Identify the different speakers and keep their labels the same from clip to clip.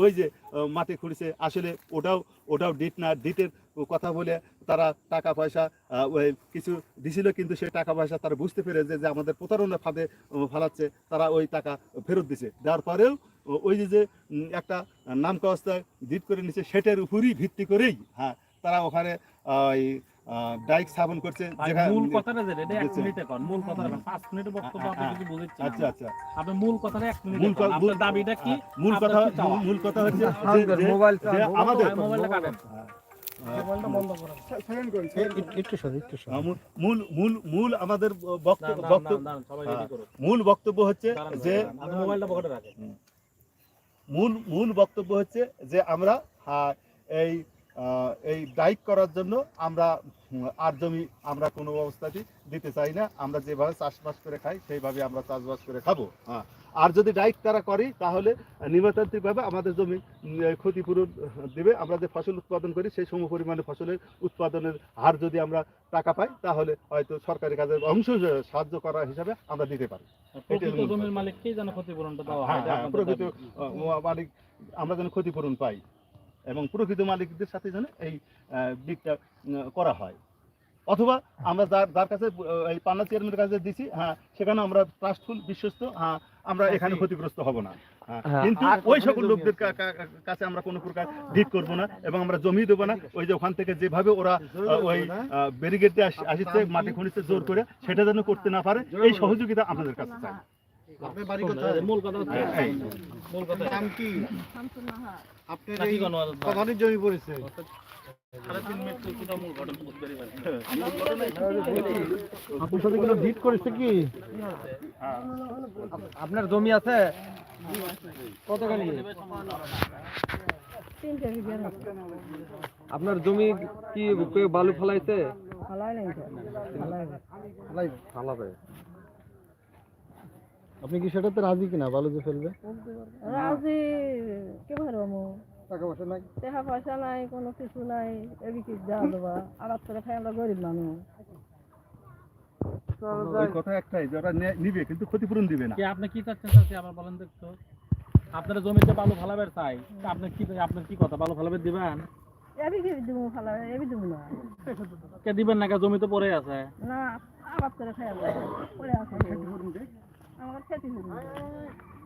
Speaker 1: ওই যে মাটি খুঁড়ছে, আসলে ওটাও ওটাও ডিট না ডিটের কথা বলে তারা টাকা পয়সা ওই কিছু দিছিল, কিন্তু সেই টাকা পয়সা তারা বুঝতে পেরেছে যে আমাদের প্রতারণা ফাঁদে ফালাচ্ছে, তারা ওই টাকা ফেরত দিছে। দেওয়ার পরেও ওই যে যে একটা নাম অবস্থায় ডিট করে নিচ্ছে সেটার উপরই ভিত্তি করেই হ্যাঁ তারা ওখানে এই ডাইক স্থাপন করছে যেখানে
Speaker 2: মূল কথাটা যেটা এটা এক
Speaker 1: বুঝেছি।
Speaker 2: মিনিটে কর মূল কথাটা কর। পাঁচ মিনিটের বক্তব্য আপনি
Speaker 1: হ্যাঁ,
Speaker 2: কিছু বুঝেছেন
Speaker 1: আচ্ছা আচ্ছা।
Speaker 2: আপনি মূল কথাটা এক মিনিটে
Speaker 1: মূল
Speaker 2: আপনার দাবিটা কি?
Speaker 1: মূল কথা? মূল কথা হচ্ছে যে-
Speaker 3: আমাদের মোবাইল
Speaker 1: যে আমাদের
Speaker 2: মোবাইলটা কাটেন
Speaker 3: একটু সর একটু সর।
Speaker 1: আহ, মূল- মূল মূল মূল আমাদের হ্যাঁ। মূল বক্তব্য হচ্ছে যে মূল মূল বক্তব্য হচ্ছে যে আমরা আহ, এই এই ডাইক করার জন্য আমরা আর জমি আমরা কোনো অবস্থাতেই দিতে চাই না। আমরা যেভাবে চাষবাস করে খাই সেইভাবে আমরা চাষবাস করে খাব। হ্যাঁ। আর যদি ডাইক তারা করি তাহলে নিয়মতান্ত্রিকভাবে আমাদের জমি ক্ষতিপূরণ দেবে। আমরা যে ফসল উৎপাদন করি সেই সম পরিমাণে ফসলের উৎপাদনের হার যদি আমরা টাকা পাই তাহলে হয়তো সরকারি কাজের অংশ সাহায্য করা হিসাবে আমরা দিতে পারি।
Speaker 2: প্রকৃত হয়?
Speaker 1: হ্যাঁ মালিক আমরা যেন ক্ষতিপূরণ পাই। এবং প্রকৃত মালিকদের সাথে যেন এই উম, করা হয়। অথবা আমরা যার যার কাছে এই পান্না চেয়ারম্যানের কাছে দিছি হ্যাঁ সেখানে আমরা ট্রাস্টফুল বিশ্বস্ত হ্যাঁ আমরা এখানে ক্ষতিগ্রস্ত হব না। হ্যাঁ,
Speaker 3: হ্যাঁ,
Speaker 1: কিন্তু ওই সকল লোকদের কাছে আমরা কোনো প্রকার ডিট করব না এবং আমরা জমি দেবো না। ওই যে ওখান থেকে যেভাবে ওরা ওই ব্যারিগেড দিয়ে আস- আসছে মাটি খুঁড়িতে জোর করে সেটা যেন করতে না পারে এই সহযোগিতা আপনাদের কাছে চাই।
Speaker 4: আপনার নাম কি? আপনার জমি
Speaker 3: আছে? কতখানি? আপনার জমি কি বালু ফেলাইছে? ফালাবে
Speaker 4: আপনি কি সেটাতে রাজি কিনা বালু যে ফেলবে?
Speaker 5: রাজি কে পারব
Speaker 4: টাকা পয়সা নাই?
Speaker 5: টাকা পয়সা নাই কোনো কিছু নাই এদিকে দেওয়া দেবা। আবার করে খাই আমরা গরিব মানুষ
Speaker 1: ওই কথা একটাই যে ওরা নে- নিবে কিন্তু ক্ষতিপূরণ দিবে না।
Speaker 2: কি আপনি কি চাচ্ছেন চাচ্ছি আবার বলেন তো একটু। আপনারা জমিতে বালু ফালাবের চাই তা আপনি কি আপনার কি কথা? বালু ফালাবে দিবেন?
Speaker 5: এদিকে দিব ফালাই এবি দিব না।
Speaker 2: কে দিবেন না কে জমিতে পড়ে আছে।
Speaker 5: না আবার করে। খাই পরে আছে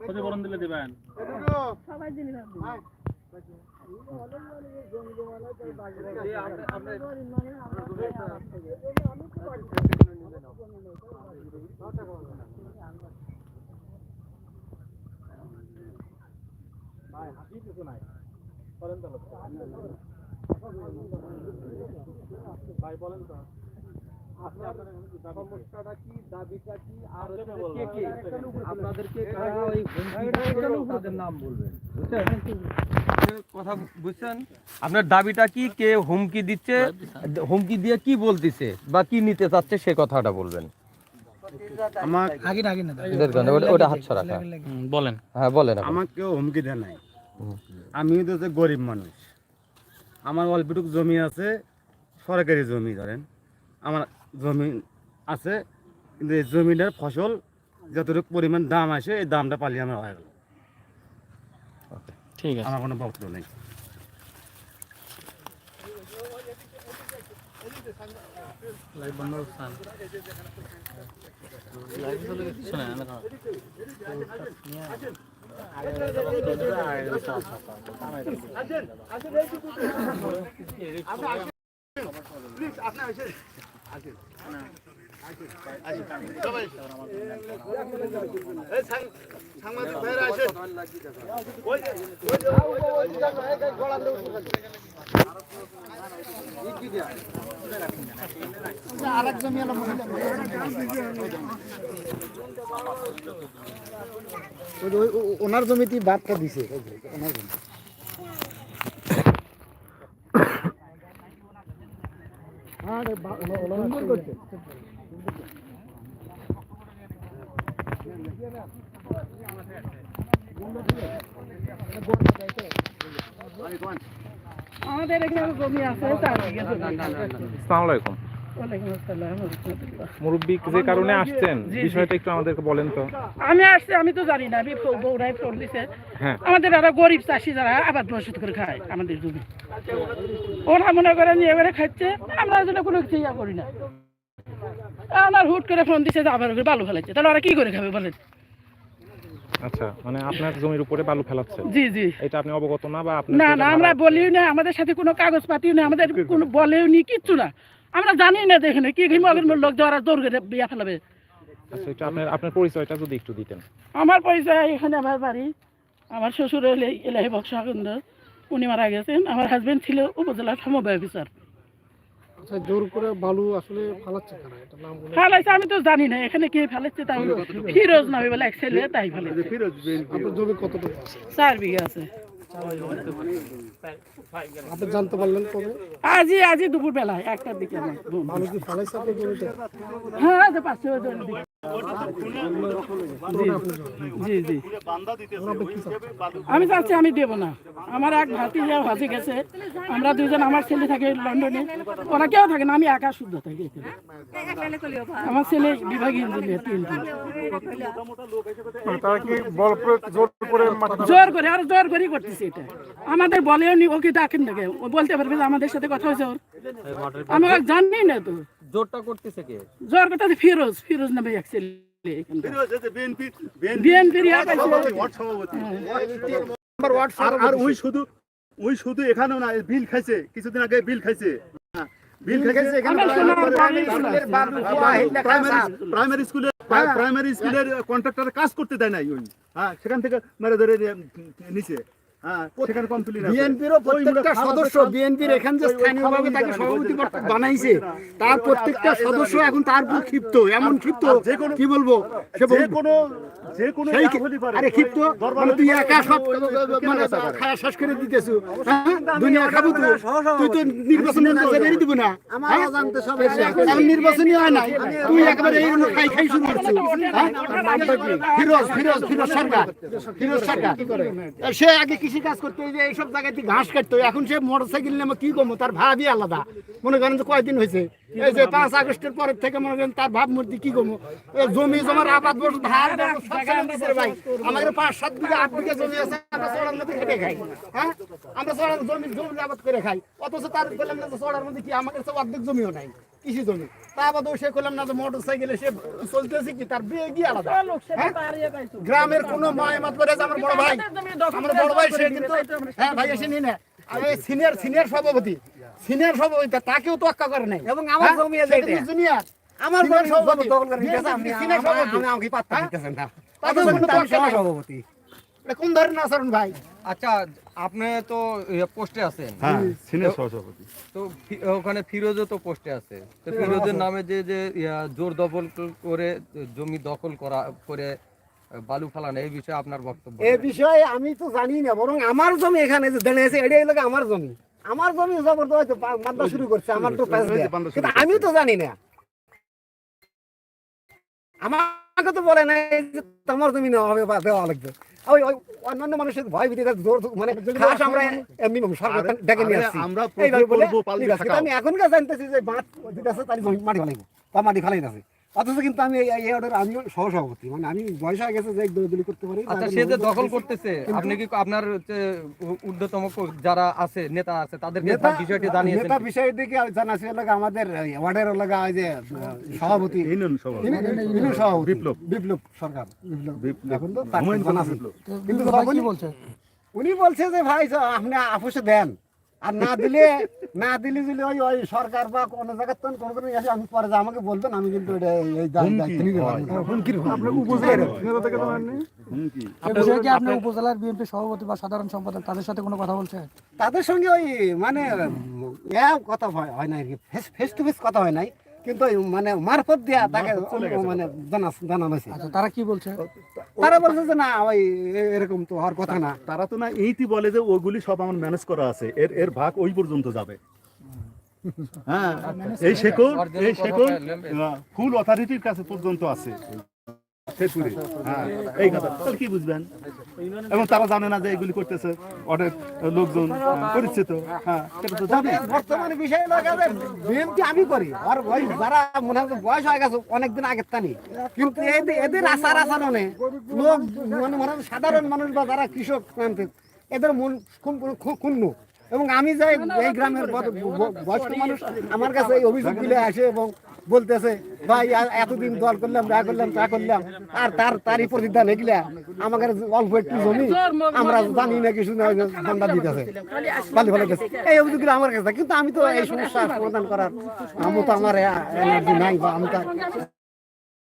Speaker 2: ক্ষতিপূরণ দিলে দিবেন।
Speaker 5: সবাই দিলি ভাবছি
Speaker 3: আপনাদেরকে কারা আপনার দাবিটা কি কে হুমকি দিচ্ছে? হুমকি দিয়ে কি বলতেছে বা কি নিতে চাচ্ছে সে কথাটা বলবেন। ওটা- হাত রাখা
Speaker 2: বলেন।
Speaker 3: হ্যাঁ বলেন
Speaker 4: কেউ হুমকি দেয় নাই। আমি তো গরিব মানুষ। আমার অল্পটুকু জমি আছে সরকারি জমি ধরেন। আমার জমি আছে কিন্তু এই জমিটার ফসল যতটুকু পরিমাণ দাম আসে এই দামটা পালিয়ে আমার হয়ে গেল।
Speaker 2: ঠিক আছে।
Speaker 4: আমার কোনো বক্তব্য নেই।
Speaker 1: সাংবাদিক ভাইরা আসেন যে-
Speaker 4: ওনার জমিতে বাদটা দিছে। ওনার জমি।
Speaker 5: আমাদের এখানে জমি আছে
Speaker 3: আসসালামু আলাইকুম।
Speaker 5: ওয়ালাইকুম আসসালাম ওয়া রাহমাতুল্লাহ।
Speaker 6: মুরব্বী যে কারণে আসছেন
Speaker 5: জি, জি।
Speaker 6: বিষয়টা একটু আমাদেরকে বলেন তো।
Speaker 5: আমি আসছি আমি তো জানি না আমি ফো- ফোন দিছে।
Speaker 6: হ্যাঁ।
Speaker 5: আমাদের যারা গরিব চাষি যারা আবাদ বসত করে খায় আমাদের জমি। ওরা মনে করে নিয়ে খাচ্ছে আমরা যেন কোনো কিছু ইয়া করি না। আমার হুট করে ফোন দিছে যে আবার বালু ফেলাচ্ছে তাহলে ওরা কি করে খাবে বলেন?
Speaker 6: আচ্ছা মানে আপনার জমির উপরে বালু ফেলাচ্ছে?
Speaker 5: জি জি।
Speaker 6: এটা আপনি অবগত না বা আপনি
Speaker 5: না না আমরা বলিও না আমাদের সাথে কোনো কাগজপাতিও নেই আমাদের কোনো বলেও নি কিচ্ছু না। আমরা জানি না দেখেন কি কি মগের লোক যারা দৌড় করে বিয়া ফেলাবে।
Speaker 6: আচ্ছা এটা আপনার আপনার পরিচয়টা যদি একটু দিতেন।
Speaker 5: আমার পরিচয় এখানে আমার বাড়ি। আমার শ্বশুর হলে এলাহি বক্সাগন্ধ উনি মারা গেছেন। আমার হাজবেন্ড ছিল উপজেলা সমবায় অফিসার।
Speaker 7: আচ্ছা জোর করে বালু আসলে ফালাচ্ছে কেন এটা নাম বলে
Speaker 5: আমি তো জানি না। এখানে কে ফেলাচ্ছে তাই ফিরোজ নামে বলে এক ছেলে তাই ফেলেছে
Speaker 1: ফিরোজ
Speaker 7: আপনার জমি কতটুকু আছে?
Speaker 5: চার বিঘা আছে।
Speaker 7: আপনি জানতে পারলেন কবে
Speaker 5: আজই আজই দুপুর বেলায় একটার দিকে
Speaker 7: মানুষ কি ফালাইছে
Speaker 5: হ্যাঁ পাঁচশো দিকে। জি জি আমি চাচ্ছি আমি দেবো না। আমার এক ভাতি ভাতিজা ভাজি গেছে। আমরা দুজন আমার ছেলে থাকে লন্ডনে। ওরা কেউ থাকে না আমি একা শুদ্ধ থাকি। আমার ছেলে বিভাগীয় ইঞ্জিনিয়ার তিনটি জোর করে আর জোর করে করতেছে এটা। আমাদের বলেও নি ওকে ডাকেন নাকি ও বলতে পারবে আমাদের সাথে কথা হয়েছে ওর। আমি জানি না তো।
Speaker 3: জোরটা করতেছে কে?
Speaker 5: জোর কথা ফিরোজ ফিরোজ নামে
Speaker 1: ফিরোজ বিএনপি সভাপতি। আর আর ওই শুধু ওই শুধু এখানেও না বিল খাইছে কিছুদিন আগে বিল খাইছে। হ্যাঁ, বিল খাইছে প্রাইমারি প্রাইমারি স্কুলের কন্ট্রাক্টর কাজ করতে দেয় নাই ওই হ্যাঁ সেখান থেকে মেরে ধরে নিচে হ্যাঁ সেখানে
Speaker 8: প্রত্যেকটা সদস্য বিএনপির এখান যে স্থানীয়ভাবে তাকে সভাপতি বানাইছে তার প্রত্যেকটা সদস্য এখন তার উপর ক্ষিপ্ত এমন ক্ষিপ্ত কি বলব? সে
Speaker 1: কোনো যে কোনো
Speaker 8: সেই
Speaker 1: হতে পারে।
Speaker 8: আরে ক্ষিপ্ত মানে তুই একা সব মানে খায়া শেষ করে দিতেছু। হ্যাঁ? দুনিয়া খাব তো। তুই তো নির্বাচন বেরিয়ে দিব না। হ্যাঁ? নির্বাচনই হয় নাই। তুই একেবারে এইগুলো খাই খাই শুরু করছিস। হ্যাঁ? ফিরোজ ফিরোজ ফিরোজ সরকার। ফিরোজ সরকার। সে আগে কৃষি কাজ করতো যে এইসব জায়গায় তুই ঘাস কাটতো এখন সে মোটর সাইকেল নেমে কি কমো তার ভাবই আলাদা। মনে করেন যে কয়দিন হয়েছে? এই যে পাঁচ আগস্টের পরের থেকে মনে করেন তার ভাব মূর্তি কি কমো জমি জমার আবাদ বস ধার সব ভাই আমাদের পাঁচ সাত বিঘা আট বিঘা জমি আছে আমরা চড়ার মধ্যে খেটে খাই। হ্যাঁ? আমরা চড়ার জমি জমি আবাদ করে খাই। অথচ তার বললাম না যে চড়ার মধ্যে কি? আমাদের কাছে অর্ধেক জমিও নাই। কৃষি জমি তা বাদেও সে করলাম না যে মোটর সাইকেলে সে চলতেছে কি? তার বিয়ে কি আলাদা? হ্যাঁ? গ্রামের কোনো মায় মাত করে আমার বড় ভাই। আমার বড় ভাই সে কিন্তু হ্যাঁ ভাই এসে নিয়ে আমি সিনিয়র সিনিয়র সভাপতি। সিনিয়র সভাপতি তাকেও তো অক্কা করে নাই। এবং আমার জমি জুনিয়র আমার জমি সভাপতি। দখল করে নিতেছে আমি সিনিয়র সভাপতি। আমাকে পাত্তা দিতেছেন না। তাদের কোনো সভাপতি। এটা কোন ধরনের আচরণ ভাই?
Speaker 3: আচ্ছা আপনি তো পোস্টে আছেন।
Speaker 1: হ্যাঁ সিনিয়র সহসভাপতি।
Speaker 3: তো ওখানে ফিরোজও তো পোস্টে আছে। তো ফিরোজের নামে যে যে জোর দখল করে জমি দখল করা করে বালু ফালানো এই বিষয়ে আপনার বক্তব্য
Speaker 8: এই বিষয়ে আমি তো জানি না বরং আমার জমি এখানে যে দেনে আছে এটাই লোক আমার জমি। আমার জমি জবরদস্ত মাদ্দা শুরু করছে আমার তো কিন্তু আমি তো জানি না। আমাকে তো বলে নাই যে তোমার জমি নেওয়া হবে বা দেওয়া লাগবে। ওই ওই অন্যান্য মানুষের ভয় ভীতি মানে খাস আমরা এমনি সরকার ডেকে নিয়ে আসছি
Speaker 1: আমরা।
Speaker 8: আমি এখনকার জানতেছি যে মাঠ আছে মাটি ফেলাইবো বা মাটি ফেলাই আছে অথচ কিন্তু আমি এই- অর্ডার আমিও সহসভাপতি। মানে আমি বয়স হয়ে গেছে যে দৌড়দৌড়ি করতে পারি
Speaker 3: আচ্ছা সে যে দখল করতেছে আপনি কি আপনার হচ্ছে ঊর্ধ্বতম যারা আছে নেতা আছে তাদেরকে বিষয়টি জানিয়েছেন
Speaker 8: নেতা বিষয়ের দিকে জানাছি লাগা আমাদের লাগা ওই যে সভাপতি।
Speaker 1: সভাপতি। বিপ্লব।
Speaker 8: বিপ্লব সরকার।
Speaker 1: বিপ্লব।
Speaker 8: এখন তো। কিন্তু যখনই- উনি বলছে যে ভাই আপনি আপোষে দেন। আর না দিলে না দিলে যদি ওই ওই সরকার বা কোনো জায়গার তো কোনো কোনো এসে আমি পরে যে আমাকে বলবেন আমি কিন্তু এটা এই- না।
Speaker 7: আপনি উপজেলার বিএনপি সভাপতি বা সাধারণ সম্পাদক তাদের সাথে কোনো কথা বলছে
Speaker 8: তাদের সঙ্গে ওই মানে কথা হয় হয় নাই আর কি। ফেস টু ফেস কথা হয় নাই। কিন্তু মানে মারফত দিয়া তাকে মানে জানা জানানো হয়েছে।
Speaker 7: আচ্ছা তারা কি বলছে?
Speaker 8: তারা বলছে যে না ওই এরকম তো হওয়ার কথা না।
Speaker 1: তারা তো না এইটি বলে যে ওগুলি সব আমার ম্যানেজ করা আছে। এর এর ভাগ ওই পর্যন্ত যাবে। হ্যাঁ। এই শেকড় এই শেকড় ফুল অথরিটির কাছে পর্যন্ত আছে। হ্যাঁ এবং তারা জানে না যে এগুলি করতেছে অনেক লোকজন হ্যাঁ সেটা তো জানে।
Speaker 8: বর্তমানে বিষয় লাগে আমি করি। যারা মনে হয় বয়স হয়ে গেছে, অনেকদিন আগের তানি কিন্তু এদের আচার আচরণে লোক মানে মনে সাধারণ মানুষ বা যারা কৃষক এদের মন ক্ষুণ্ণ। এবং আমি যাই এই গ্রামের বয়স্ক মানুষ, আমার কাছে এই অভিযোগ দিলে আসে এবং বলতেছে, ভাই এতদিন দল করলাম যা করলাম তা করলাম, আর তার, তারই প্রতিদান এগুলা। আমাদের অল্প একটু জমি, আমরা জানি না কিছু না, ধান্দা দিতেছে। বালি ভালো গেছে। এই অভিযোগগুলো আমার কাছে, কিন্তু আমি তো এই সমস্যা সমাধান করার আমি তো আমার এনার্জি নাই বা আমি